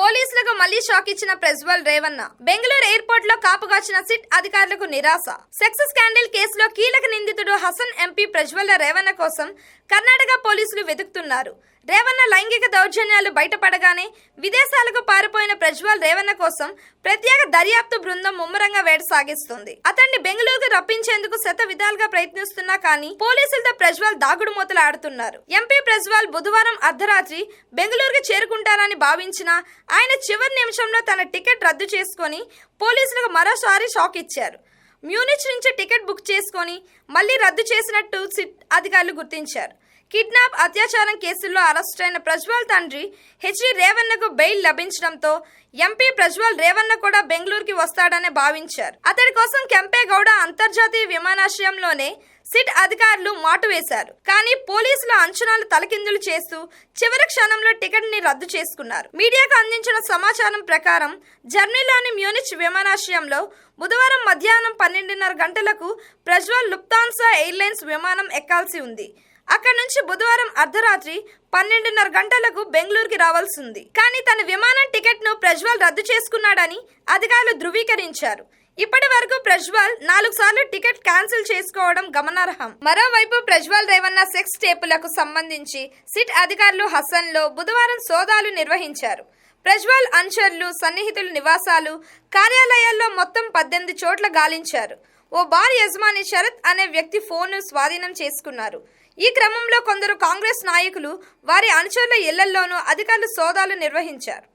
పోలీసులకు మళ్ళీ షాక్ ఇచ్చిన ప్రజ్వల్ రేవన్న బెంగళూరు ఎయిర్పోర్ట్లో కాపుగాచిన సిట్ అధికారులకు నిరాశ. సెక్స్ స్కాండిల్ కేసులో కీలక నిందితుడు హసన్ ఎంపీ ప్రజ్వల్ రేవన్న కోసం కర్ణాటక పోలీసులు వెతుకుతున్నారు. రేవన్న లైంగిక దౌర్జన్యాలు బయటపడగానే విదేశాలకు పారిపోయిన ప్రజ్వల్ రేవన్న కోసం ప్రత్యేక దర్యాప్తు బృందం ముమ్మరంగా వేట సాగిస్తుంది. అతన్ని బెంగళూరుకు రప్పించేందుకు శత విధాలుగా ప్రయత్నిస్తున్నా కానీ పోలీసులతో ప్రజ్వల్ దాగుడు మూతలు ఆడుతున్నారు. ఎంపీ ప్రజ్వల్ బుధవారం అర్ధరాత్రి బెంగళూరుకు చేరుకుంటారని భావించిన ఆయన చివరి నిమిషంలో తన టికెట్ రద్దు చేసుకొని పోలీసులకు మరోసారి షాక్ ఇచ్చారు. మ్యూనిచ్ నుంచి టికెట్ బుక్ చేసుకొని మళ్ళీ రద్దు చేసినట్టు సిట్ అధికారులు గుర్తించారు. కిడ్నాప్ అత్యాచారం కేసుల్లో అరెస్టైన ప్రజ్వల్ తండ్రి హెచ్డి రేవన్నకు బెయిల్ లభించడంతో ఎంపీ ప్రజ్వల్ రేవన్న కూడా బెంగళూరుకి వస్తాడని భావించారు. అతడి కోసం కెంపేగౌడ అంతర్జాతీయ విమానాశ్రయంలోనే సిట్ అధికారులు మాటు వేశారు. కానీ పోలీసుల అంచనాలు తలకిందులు చేస్తూ చివరి క్షణంలో టికెట్ని రద్దు చేసుకున్నారు. మీడియాకు అందించిన సమాచారం ప్రకారం జర్మనీలోని మ్యూనిచ్ విమానాశ్రయంలో బుధవారం మధ్యాహ్నం పన్నెండున్నర గంటలకు ప్రజ్వల్ లుప్తాన్సా ఎయిర్లైన్స్ విమానం ఎక్కాల్సి ఉంది. అక్కడి నుంచి బుధవారం అర్ధరాత్రి పన్నెండున్నర గంటలకు బెంగళూరుకి రావాల్సి ఉంది కానీ తన విమానం టికెట్ను ప్రజ్వల్ రద్దు చేసుకున్నాడని అధికారులు ధృవీకరించారు. ఇప్పటి వరకు ప్రజ్వల్ నాలుగు సార్లు టికెట్ క్యాన్సిల్ చేసుకోవడం గమనార్హం. మరోవైపు ప్రజ్వల్ రేవన్న సెక్స్ టేపులకు సంబంధించి సిట్ అధికారులు హసన్లో బుధవారం సోదాలు నిర్వహించారు. ప్రజ్వల్ అంచర్లు సన్నిహితుల నివాసాలు కార్యాలయాల్లో మొత్తం పద్దెనిమిది చోట్ల గాలించారు. ఓ బార్ యజమాని శరత్ అనే వ్యక్తి ఫోన్ను స్వాధీనం చేసుకున్నారు. ఈ క్రమంలో కొందరు కాంగ్రెస్ నాయకులు వారి అనుచరుల ఇళ్ళల్లోనూ అధికారులు సోదాలు నిర్వహించారు.